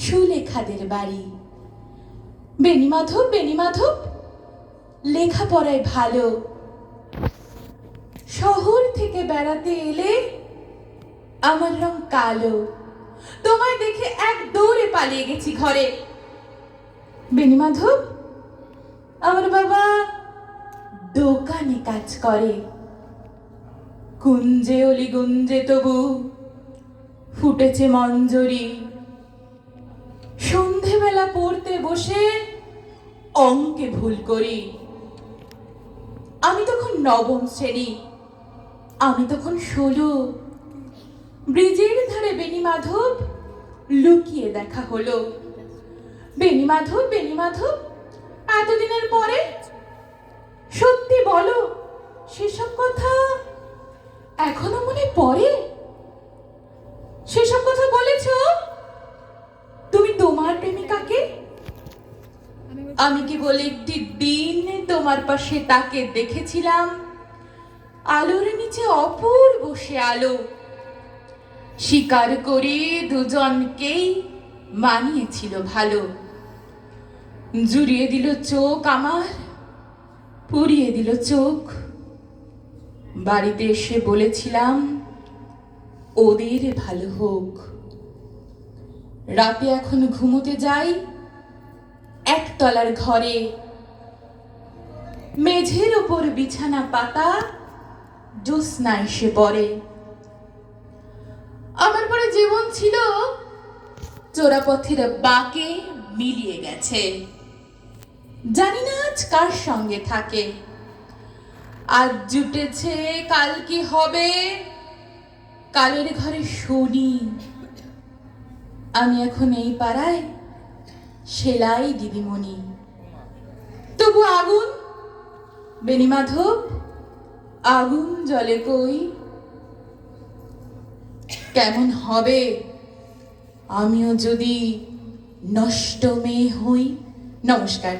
সুলেখাদের বাড়ি। বেনিমাধব বেনিমাধব লেখাপড়ায় ভালো। শহর থেকে বেড়াতে এলে আমার রং কালো। তোমায় দেখে এক দৌড়ে পালিয়ে গেছি ঘরে। বেনিমাধব আমার বাবা দোকানে কাজ করে। কুঞ্জে অলি গুঞ্জে তবু ফুটেছে মঞ্জরি। সন্ধেবেলা পড়তে বসে অঙ্কে ভুল করি। আমি তখন নবম শ্রেণি, আমি তখন ষোলো। ব্রিজের ধারে বেনিমাধব লুকিয়ে দেখা হলো। বেনিমাধব বেনিমাধব এতদিনের পরে? সত্যি বলো, সেসব কথা এখনও মনে পড়ে সেসব কথা বলেছ তুমি তোমার প্রেমিকাকে আমি কি বলে একটি দিন তোমার পাশে তাকে দেখেছিলাম। আলোর নিচে অপূর্ব সে আলো। স্বীকার করে দুজনকেই মানিয়েছিল ভালো। জুড়িয়ে দিল চোখ আমার, পুড়িয়ে দিল চোখ। বাড়িতে এসে বলেছিলাম, ওদের ভালো হোক। রাতে এখন ঘুমোতে যাই একতলার ঘরে। মেঝের ওপর বিছানা পাতা জ্যোৎস্না এসে পড়ে। আমার পরে জীবন ছিল, চোরাপথের বাকে মিলিয়ে গেছে। জানি না আজ কার সঙ্গে থাকে। আজ জুটেছে, কাল কি হবে? কালের ঘরে শুনি। আমি এখন এই পাড়ায় সেলাই দিদিমণি। তবু আগুন বেনিমাধব আগুন জলে কই? কেমন হবে? আমিও যদি নষ্ট মেয়ে হই, নমস্কার।